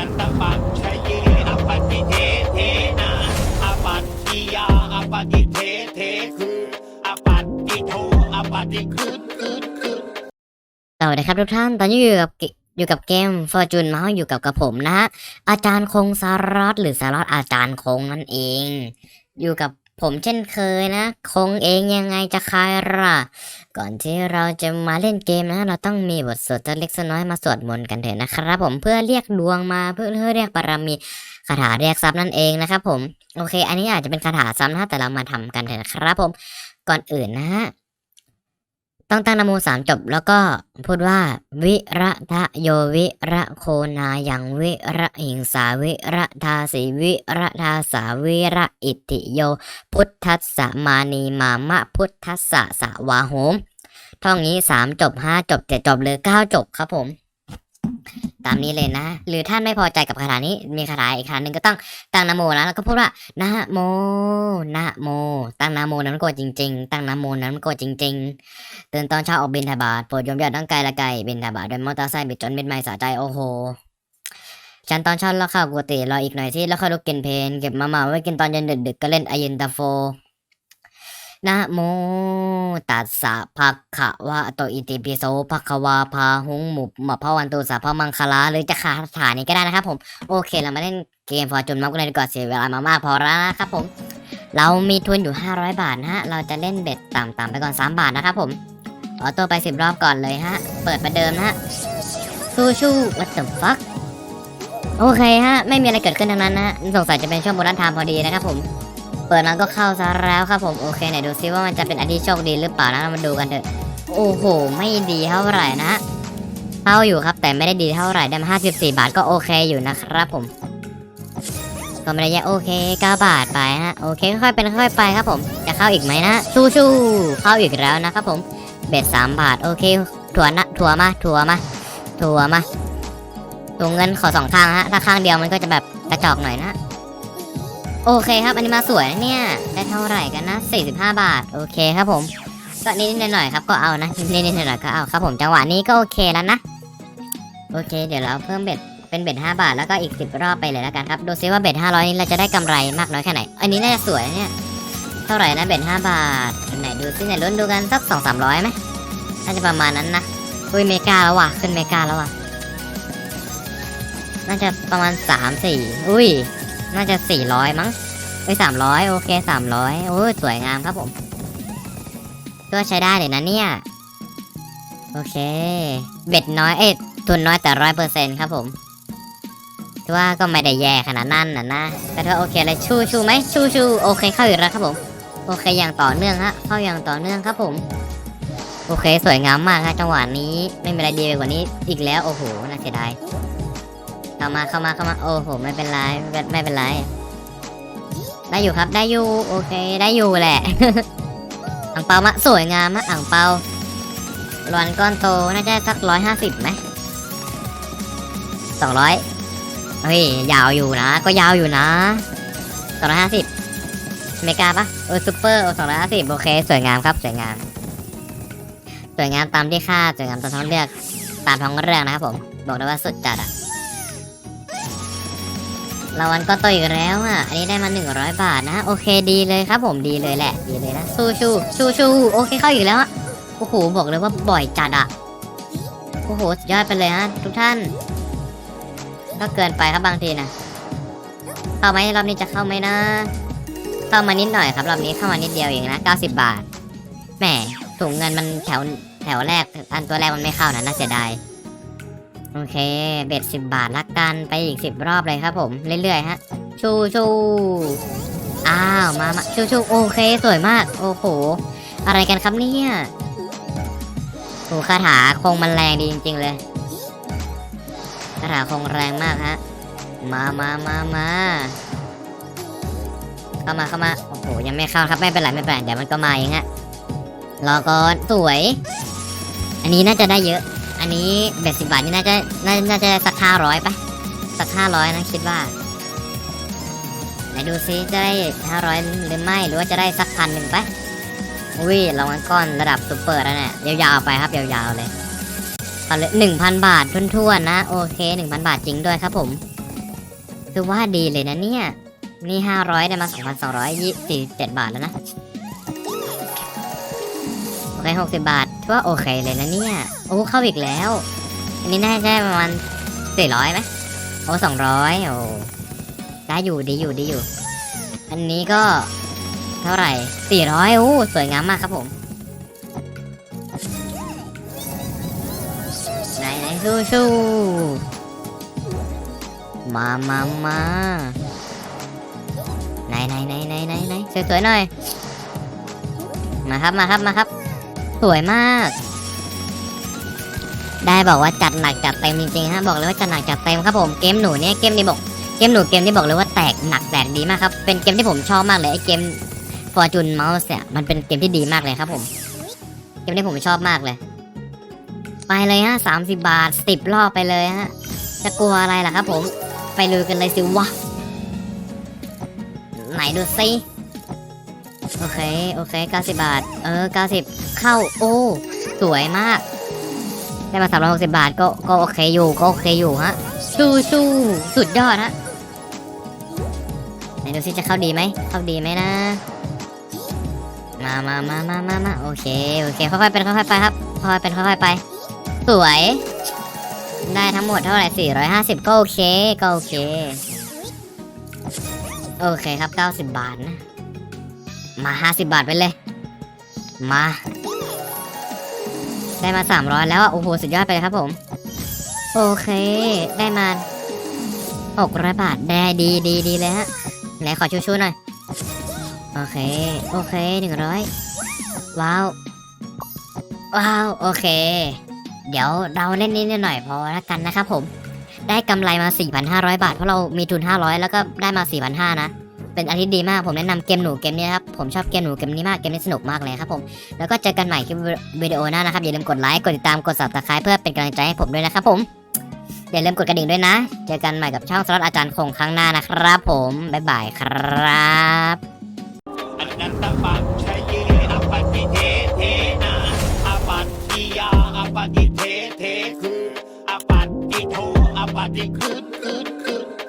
นันตปัญชเยอปฏิเทเทนะอปัตติยาอปฏิเทเทคือ อปัตติโทอปฏิคืนคืนคืนสวัสดีครับทุกท่านตอนนี้อยู่กับอยู่กับเกมฟอร์จูนเมาส์อยู่กับกับผมนะฮะอาจารย์คงสารอดหรือสารอดอาจารย์คงนั่นเอง อยู่กับ ผมเช่นเคยนะ คงเองยังไงจะคายล่ะ ก่อนที่เราจะมาเล่นเกมนะ เราต้องมีบทสวดตัวเล็กตัวน้อยมาสวดมนต์กันเถอะนะครับ ผมเพื่อเรียกดวงมาเพื่อเพื่อเรียกบารมีคาถาเรียกทรัพย์นั่นเองนะครับผม โอเค อันนี้อาจจะเป็นคาถาซ้ำนะแต่เรามาทำกันเถอะนะครับผม ก่อนอื่นนะฮะ ต้องตั้งนโมสามจบแล้วก็พูดว่า วิระทะโยวิระโคนายังวิระหิงสาวิระทาสีวิระทาสาวิระอิติโย พุทธัสสะมานีมามะพุทธัสสะสะวาโหมท่องนี้สามจบห้าจบเจ็ดจบเลยเก้าจบครับผม ตามนี้เลยนะ หรือท่านไม่พอใจกับคาถานี้มีคาถาอีกคาหนึ่งก็ต้องตั้งนโมนะแล้วก็พูดว่านะโมนะโม ตั้งนโมนั้นโกรธจริง ๆ ตั้งนโมนั้นมันโกรธจริง ๆ ตื่นตอนเช้าออกบินทบาทโปรดยมญาติทั้งไกลและไกลบินทบาทด้วยมอเตอร์ไซค์บิดจนมิดไม่สะใจโอ้โหฉันตอนเช้าแล้วข้าวกุฏิรออีกหน่อยที่แล้วค่อยลุกกินเพลนเก็บมาม่าไว้กินตอนเย็นดึกๆก็เล่นไอเย็นตาโฟ นะโมตัสสะภะคะวะโตอิติปิโสภะคะวาพาหุงหมุบมะพะวันตุสาพะมังคลาหรือจะคาถานี้ก็ได้นะครับผม โอเคเรามาเล่นเกมฟอร์จูนมักกันเลยดีกว่าเสียเวลามามากพอแล้วนะครับผม เรามีทุนอยู่ 500 บาทนะฮะ เราจะเล่นเบ็ดต่ำๆไปก่อน 3 บาทนะครับผมออโต้ไป 10 รอบก่อนเลยฮะ เปิดประเดิมนะฮะชูชู what the fuck โอเคฮะ ไม่มีอะไรเกิดขึ้นทั้งนั้นนะสงสัยจะเป็นช่วงโบนัสไทม์พอดีนะครับผม เปิดมันก็เข้าซะแล้วครับผมโอเคไหนดูซิว่ามันจะเป็นอันที่โชคดีหรือเปล่านะมาดูกันเถอะโอ้โห ไม่ดีเท่าไหร่นะเข้าอยู่ครับแต่ไม่ได้ดีเท่าไหร่ได้มา54 บาทก็โอเคอยู่นะครับผม ก็ไม่ได้แย่โอเค9บาทไปฮะโอเคค่อยๆเป็นค่อยๆไปครับผม จะเข้าอีกไหมนะชูชูเข้าอีกแล้วนะครับผมเบ็ดสามบาทโอเคถั่วนะถั่วมาถั่วมาถั่วมาตัวเงินขอสองข้างฮะถ้าข้างเดียวมันก็จะแบบกระจอกหน่อยนะ โอเคครับอันนี้มาสวยนะเนี่ย ได้เท่าไหร่กันนะ 45 บาท โอเคครับผม ก็นิดๆหน่อยๆครับก็เอานะนิดๆหน่อยๆก็เอาครับผมจังหวะนี้ก็โอเคแล้วนะ โอเค เดี๋ยวเราเพิ่มเบ็ดเป็นเบ็ด5บาทแล้วก็อีก 10 รอบไปเลยแล้วกันครับ ดูซิว่าเบ็ด500 นี้เราจะได้กำไรมากน้อยแค่ไหน อันนี้น่าจะสวยเนี่ย เท่าไหร่นะเบ็ด5บาท ไหนดูซิไหนลุ้นดูกันสัก2 3 0 0ไหมน่าจะประมาณนั้นนะอุ้ยเมกาแล้วว่ะขึ้นเมกาแล้วว่ะ น่าจะประมาณ3 4อุ้ย น่าจะ 400 มั้งเอ้ย300 โอเค 300 โอ้ยสวยงามครับผม ก็ใช้ได้เลยนะเนี่ย โอเค เบ็ดน้อย เอ๊ะทุนน้อยแต่ร้อยเปอร์เซ็นต์ครับผมถือว่าก็ไม่ได้แย่ขนาดนั้นนะนะแต่ถ้าโอเคเลยชูชูไหมชูชูโอเคเข้าอยู่แล้วครับผม โอเคอย่างต่อเนื่องฮะเข้าอย่างต่อเนื่องครับผม โอเคสวยงามมากฮะจังหวะนี้ไม่มีอะไรดีไปกว่านี้อีกแล้วโอ้โหน่าเสียดาย เข้ามาเข้ามาเข้ามาโอ้โหไม่เป็นไรไม่เป็นไร ได้อยู่ครับได้อยู่โอเคได้อยู่แหละ อ่างเปามาสวยงามมากอ่างเปาหลอนก้อนโตน่าจะสักร้อยห้าสิบไหมสองร้อยเฮ้ยยาวอยู่นะ ก็ยาวอยู่นะสองร้อยห้าสิบเมกาปะเออซูเปอร์สองร้อยห้าสิบโอเค สวยงามครับสวยงาม สวยงามตามที่คาดสวยงามตามท้องเลือกตามท้องเรื่องนะครับผม บอกได้ว่าสุดจัดอะ รางวัลก็โตอีกแล้วอะ อันนี้ได้มา 100 บาทนะ โอเคดีเลยครับผมดีเลยแหละ ดีเลยนะ สู้ชูชูชูโอเคเข้าอีกแล้วอะ โอ้โห บอกเลยว่าบ่อยจัดอะ โอ้โหสุดยอดไปเลยฮะทุกท่าน ก็เกินไปครับบางทีนะ เข้าไหมรอบนี้จะเข้าไหมนะ เข้ามานิดหน่อยครับรอบนี้เข้ามานิดเดียวเองนะ 90 บาท แหมถุงเงินมันแถวแถวแรก อันตัวแรกมันไม่เข้านะน่าเสียดาย โอเค เบ็ดสิบบาทละกันไปอีกสิบรอบเลยครับผม เรื่อยๆฮะ ชูชูอ้าวมามาชูชูโอเค สวยมาก โอ้โห อะไรกันครับเนี่ยโอ้คาถาคงมันแรงดีจริง ๆ เลยคาถาคงแรงมากฮะ มามามามาเข้ามาเข้ามา โอ้โห ยังไม่เข้าครับ ไม่เป็นไรไม่เป็นไรเดี๋ยวมันก็มาเองฮะ รอก่อน สวย อันนี้น่าจะได้เยอะ อันนี้เบ็ดสิบบาทนี่น่าจะน่าน่าจะสักห้าร้อยปะสักห้าร้อยนะคิดว่าไหนดูซิจะได้ห้าร้อยหรือไม่หรือว่าจะได้สักพันหนึ่งปะอุ้ยรางวัลก้อนระดับซุปเปอร์แล้วเนี่ยยาวๆไปครับยาวๆเลยตอนเลยหนึ่งพันบาททุ่นๆนะโอเคหนึ่งพันบาทจริงด้วยครับผมคือว่าดีเลยนะเนี่ยนี่ห้าร้อยได้มาสองพันสองร้อยยี่สิบเจ็ดบาทแล้วนะโอเคหกสิบบาท ว่าโอเคเลยนะเนี่ย โอ้เข้าอีกแล้ว อันนี้น่าจะประมาณสี่ร้อยไหมโอ้สองร้อยโอ้ได้อยู่ดีอยู่ดีอยู่ อันนี้ก็เท่าไหร่สี่ร้อยโอ้สวยงามมากครับผมไหนไหนสู้สู้มามามาไหนไหนไหนไหนไหนสวยๆหน่อย มาครับมาครับมาครับ สวยมาก ได้บอกว่าจัดหนักจัดเต็มจริงๆฮะบอกเลยว่าจัดหนักจัดเต็มครับผมเกมหนูเนี่ยเกมนี้บอกเกมหนูเกมนี้บอกเลยว่าแตกหนักแตกดีมากครับเป็นเกมที่ผมชอบมากเลยไอเกม Fortune Mouse เนี่ยมันเป็นเกมที่ดีมากเลยครับผมเกมที่ผมชอบมากเลย ไปเลยฮะสามสิบาทสิบรอบไปเลยฮะจะกลัวอะไรล่ะครับผม ไปลุยกันเลยสิวะไหนดูซิ โอเค โอเคเก้าสิบาท เออเก้าสิบเข้า โอ้ สวยมาก ได้มาสามร้อยหกสิบาท ก็ ก็โอเคอยู่ ก็โอเคอยู่ฮะ สู้สู้สุดยอดฮะ ไหนดูซิจะเข้าดีไหม เข้าดีไหมนะ มามามามามามาโอเค โอเค ค่อยๆเป็นค่อยๆไปครับ ค่อยๆเป็นค่อยๆไป สวย ได้ทั้งหมดเท่าไหร่450 ก็โอเค ก็โอเค โอเคครับ 90 บาทนะ มา 50 บาทไปเลย มา ได้มา 300 แล้วอะโอ้โห สุดยอดไปเลยครับผม โอเค ได้มา600บาท ได้ดีดีดีเลยฮะ ไหนขอชูๆหน่อย โอเค โอเค 100 ว้าว ว้าว โอเค เดี๋ยวเราเล่นนิดหน่อยพอแล้วกันนะครับผม ได้กำไรมา 4,500 บาท เพราะเรามีทุน 500 แล้วก็ได้มา 4,500นะ เป็นอาทิตย์ดีมากผมแนะนำเกมหนูเกมนี้ครับผมชอบเกมหนูเกมนี้มากเกมนี้สนุกมากเลยครับผมแล้วก็เจอกันใหม่คลิปวิดีโอหน้านะครับอย่าลืมกดไลค์กดติดตามกด subscribe เพื่อเป็นกำลังใจให้ผมด้วยนะครับผมอย่าลืมกดกระดิ่งด้วยนะ เจอกันใหม่กับช่องสล็อตอาจารย์คงครั้งหน้านะครับ ผมบ๊ายบายครับอนันตปัชยอปฏิเทเทนะอปัตติยาอปฏิเทเทคืออปัตติโทอปฏิคือ